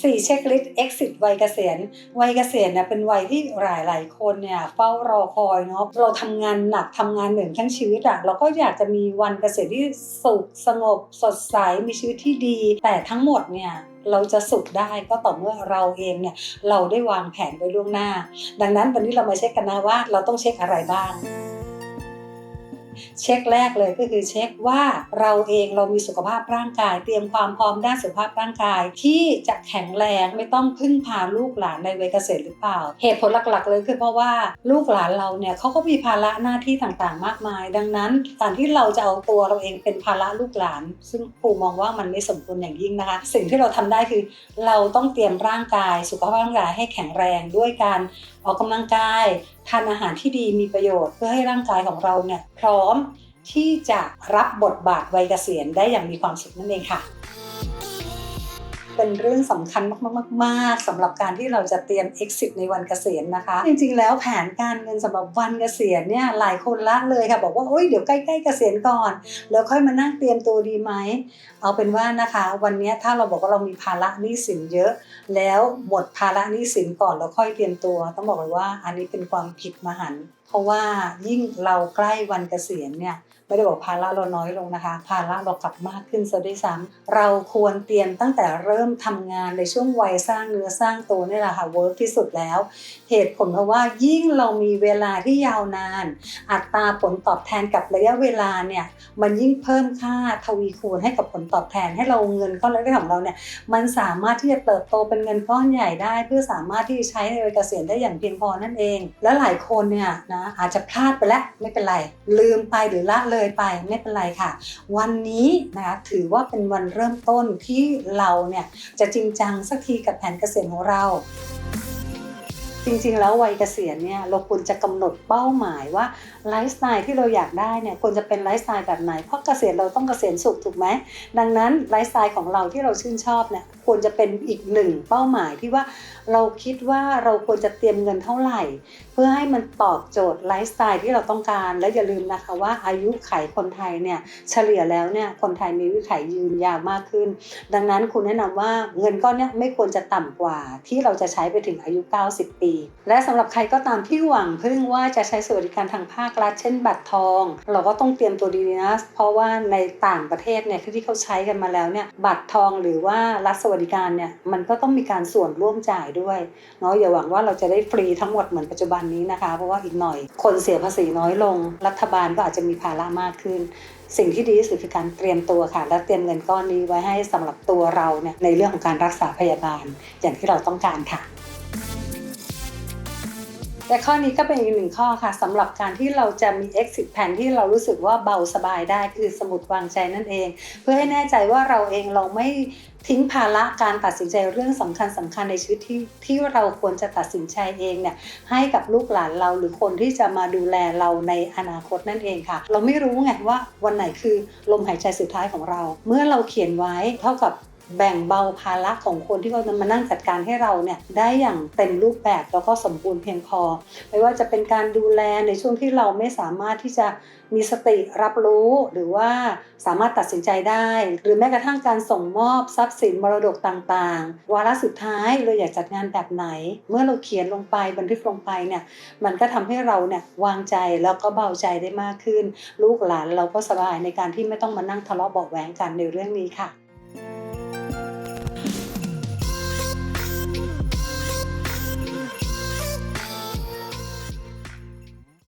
4เช็คลิสต์ exit วัยเกษียณวัยเกษียณเนี่ยเป็นวัยที่หลายหลายคนเนี่ยเฝ้ารอคอยเนาะเราทำงานหนักทำงานเหนื่อยทั้งชีวิตอะเราก็อยากจะมีวันเกษียณที่สุขสงบ สดใสมีชีวิตที่ดี แต่ทั้งหมดเนี่ยเราจะสุขได้ก็ต่อเมื่อเราเองเนี่ยเราได้วางแผนไว้ล่วงหน้า ดังนั้นวันนี้เรามาเช็คกันนะว่าเราต้องเช็คอะไรบ้าง เช็คแรกเลยก็คือเช็คว่าเราเองเรามีสุขภาพร่างกาย เตรียมความพร้อมด้านสุขภาพร่างกาย ที่จะแข็งแรงไม่ต้องพึ่งพาลูกหลานในวัยเกษียณหรือเปล่า เหตุผลหลักๆ เลยคือเพราะว่าลูกหลานเราเนี่ยเขาก็มีภาระหน้าที่ต่างๆ มากมาย ดังนั้นการที่เราจะเอาตัวเราเองเป็นภาระลูกหลาน ซึ่งครูมองว่ามันไม่สมควรอย่างยิ่งนะคะ สิ่งที่เราทำได้คือเราต้องเตรียมร่างกายสุขภาพร่างกายให้แข็งแรงด้วยการ ออกกำลังกายทานอาหารที่ดีมีประโยชน์ เพื่อให้ร่างกายของเราเนี่ยพร้อมที่จะรับบทบาทวัยเกษียณได้อย่างมีความสุขนั่นเองค่ะ เป็นเรื่องสำคัญมากๆๆสำหรับการที่เราจะเตรียม exit ในวันเกษียณนะคะ จริงๆ แล้วแผนการเงินสำหรับวันเกษียณเนี่ยหลายคนละเลยค่ะ บอกว่าโอ๊ยเดี๋ยวใกล้ๆเกษียณก่อน แล้วค่อยมานั่งเตรียมตัวดีไหมเอาเป็นว่านะคะ วันนี้ถ้าเราบอกว่าเรามีภาระหนี้สินเยอะ แล้วหมดภาระหนี้สินก่อนแล้วค่อยเตรียมตัว ต้องบอกเลยว่าอันนี้เป็นความผิดมหันต์เพราะว่ายิ่งเราใกล้วันเกษียณเนี่ย ไม่ได้บอกภาระเราน้อยลงนะคะ ภาระเรากลับมากขึ้นซะด้วยซ้ำเราควรเตรียมตั้งแต่เริ่มทำงานในช่วงวัยสร้างเนื้อสร้างตัวนี่แหละค่ะเวิร์กที่สุดแล้ว เหตุผลเพราะว่ายิ่งเรามีเวลาที่ยาวนาน อัตราผลตอบแทนกับระยะเวลาเนี่ยมันยิ่งเพิ่มค่าทวีคูณให้กับผลตอบแทนให้เราเงินก้อนเล็กๆของเราเนี่ยมันสามารถที่จะเติบโตเป็นเงินก้อนใหญ่ได้ เพื่อสามารถที่จะใช้ในวัยเกษียณได้อย่างเพียงพอนั่นเอง และหลายคนเนี่ยนะอาจจะพลาดไปแล้วไม่เป็นไรลืมไปหรือละเลยเลยไปไม่เป็นไรค่ะ วันนี้นะคะถือว่าเป็นวันเริ่มต้นที่เราเนี่ยจะจริงจังสักทีกับแผนเกษียณของเรา จริงๆ แล้ววัยเกษียณเนี่ยเราควรจะกำหนดเป้าหมายว่าไลฟ์สไตล์ที่เราอยากได้เนี่ยควรจะเป็นไลฟ์สไตล์แบบไหน เพราะเกษียณเราต้องเกษียณสุขถูกไหมดังนั้นไลฟ์สไตล์ของเราที่เราชื่นชอบเนี่ยควรจะเป็นอีกหนึ่งเป้าหมายที่ว่าเราคิดว่าเราควรจะเตรียมเงินเท่าไหร่ เพื่อให้มันตอบโจทย์ไลฟ์สไตล์ที่เราต้องการ และอย่าลืมนะคะว่าอายุไขคนไทยเนี่ยเฉลี่ยแล้วเนี่ยคนไทยมีอายุไขยืนยาวมากขึ้น ดังนั้นคุณแนะนำว่าเงินก้อนเนี้ยไม่ควรจะต่ำกว่าที่เราจะใช้ไปถึงอายุ 90 ปีและสำหรับใครก็ตามที่หวังพึ่งว่าจะใช้สวัสดิการทางภาครัฐเช่นบัตรทอง เราก็ต้องเตรียมตัวดีนะเพราะว่าในต่างประเทศเนี่ยที่เขาใช้กันมาแล้วเนี่ยบัตรทองหรือว่ารัฐสวัสดิการเนี่ยมันก็ต้องมีการส่วนร่วมจ่ายด้วยเนาะอย่าหวังว่าเราจะได้ฟรีทั้งหมดเหมือนปัจจุบันนี้นะคะ เพราะว่าอีกหน่อยคนเสียภาษีน้อยลง รัฐบาลก็อาจจะมีภาระมากขึ้น สิ่งที่ดีที่สุดคือการเตรียมตัวค่ะ และเตรียมเงินก้อนนี้ไว้ให้สำหรับตัวเราเนี่ยในเรื่องของการรักษาพยาบาลอย่างที่เราต้องการค่ะ และข้อนี้ก็เป็นอีกหนึ่งข้อค่ะสำหรับการที่เราจะมี exit plan ที่เรารู้สึกว่าเบาสบายได้คือสมุดวางใจนั่นเอง เพื่อให้แน่ใจว่าเราเองเราไม่ทิ้งภาระการตัดสินใจเรื่องสำคัญสำคัญในชีวิตที่ที่เราควรจะตัดสินใจเองเนี่ยให้กับลูกหลานเราหรือคนที่จะมาดูแลเราในอนาคตนั่นเองค่ะ เราไม่รู้ไงว่าวันไหนคือลมหายใจสุดท้ายของเรา เมื่อเราเขียนไว้เท่ากับ แบ่งเบาภาระของคนที่เขาจะมานั่งจัดการให้เราเนี่ยได้อย่างเต็มรูปแบบแล้วก็สมบูรณ์เพียงพอ ไม่ว่าจะเป็นการดูแลในช่วงที่เราไม่สามารถที่จะมีสติรับรู้หรือว่าสามารถตัดสินใจได้ หรือแม้กระทั่งการส่งมอบทรัพย์สินมรดกต่างๆ วาระสุดท้ายเราอยากจัดงานแบบไหน เมื่อเราเขียนลงไปบันทึกลงไปเนี่ยมันก็ทำให้เราเนี่ยวางใจแล้วก็เบาใจได้มากขึ้น ลูกหลานเราก็สบายในการที่ไม่ต้องมานั่งทะเลาะเบาะแหวงกันในเรื่องนี้ค่ะ